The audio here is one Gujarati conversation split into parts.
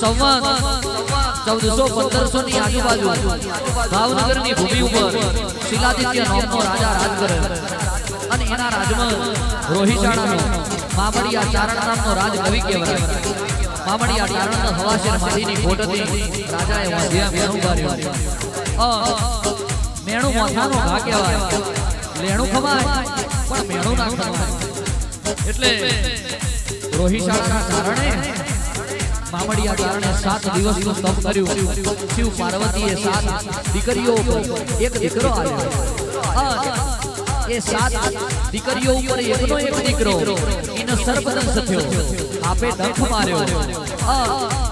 સંવત ચૌદસો પંદરસો ભૂમિ ઉપર શિલાદિત્ય નામનો રાજા રાજ કરે. અને એના રાજમાં રોહિશાળાનો મામડિયા ચારણ નામનો રાજ કવિ કહેવાય. મામડિયા ખોટ હતી એટલે રોહિશાળાના ચારણે મામડિયા કારણે સાત દિવસનું તપ કર્યું. શિવ પાર્વતીએ સાત દીકરીઓ એક દીકરો એ સાત દીકરીઓ ઉપર એકનો એક દીકરો. એનો સર્પદંશ થયો. આપે ડંખ માર્યો.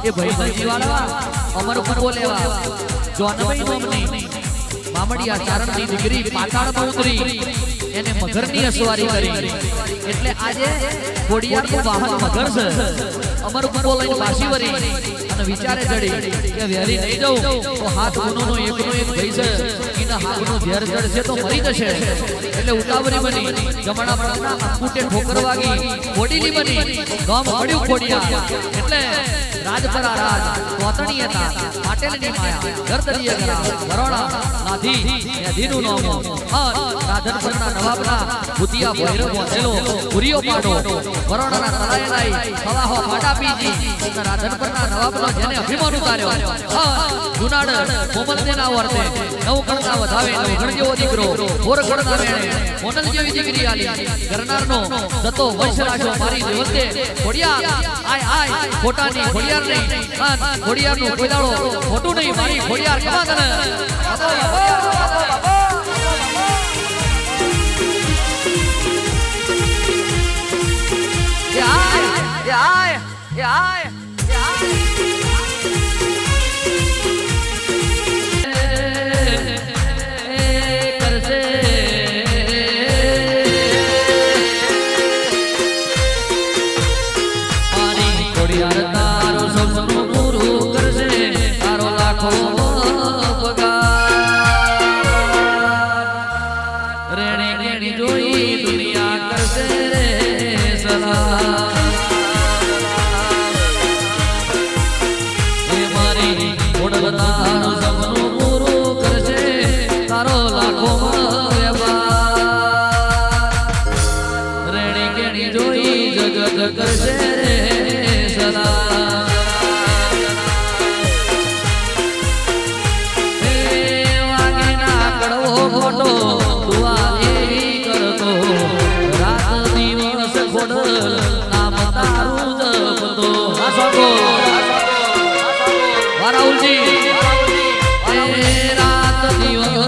એ ભાઈ વાળા અમર ઉપર લેવા. જોનભાઈ નોમની મામડિયા ચારણની દીકરી પાતાળમાં ઉતરી એને મગરની અસવારી કરી. એટલે આજે ખોડિયારનું વાહન મગર છે. અમર ઉપર લઈને વરી અને વિચારે ચડી કે વેરી નહીં જવું તો હાથ ગુનોનો એકનો એક થઈ છે. એના હાથનું ઝેર ચડશે તો મરી જશે. એટલે ઉતાવળી બની. જમણા બળના અંકુટે ઠોકર વાગી. ખોડીલી બની. ગામ મળ્યું ખોડિયા. એટલે રાજપરા રાજ કોતણી હતા. પાટેલની માયા ગરદરીય ગરા ગરોડા નાધી યાધીનું નામ. અન રાધનપુરના નવાબના ભૂતિયા ભૈરવ બોધેલો પુરિયો પાડો. ગરોડાના તળાએ લાઈ પાટા પીજી. રાધનપુરના નવાબનો જેને અભિમાન ઉતાર્યો. અન જુનાડ કોમલદેના વર્તે. નવ ગણના વધાવે નવ જેવો દીકરો ઓર ગણના વેણે મોનલ જેવી દીકરી આલી. ગરનારનો જતો વંશ રાખ્યો મારી દેવતે ખોડિયાર આય આય, ખોટાની ખોડિયાર નહીં. અન ખોડિયારનું કોઈ દાડો ખોટું નહીં. મારી ખોડિયાર કમા oh.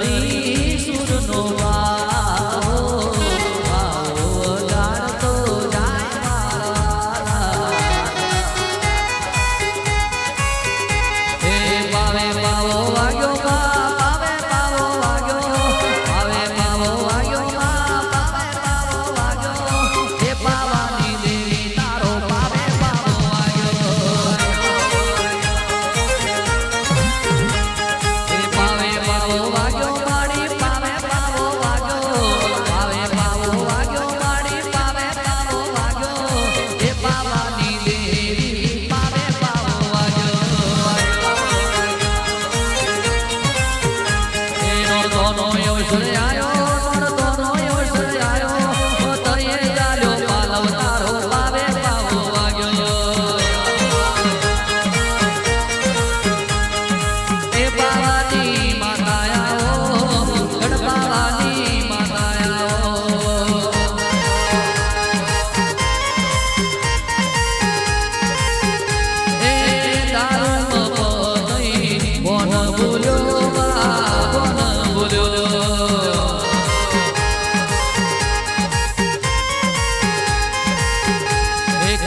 બદરી સુરનો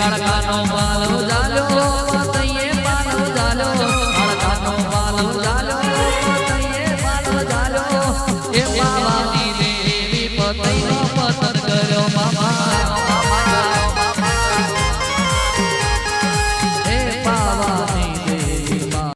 હડકાનો પાલો જાલો પતૈયે પાલો જાલો હડકાનો પાલો જાલો પતૈયે પાલો જાલો એ માવાની દેવી પતૈયે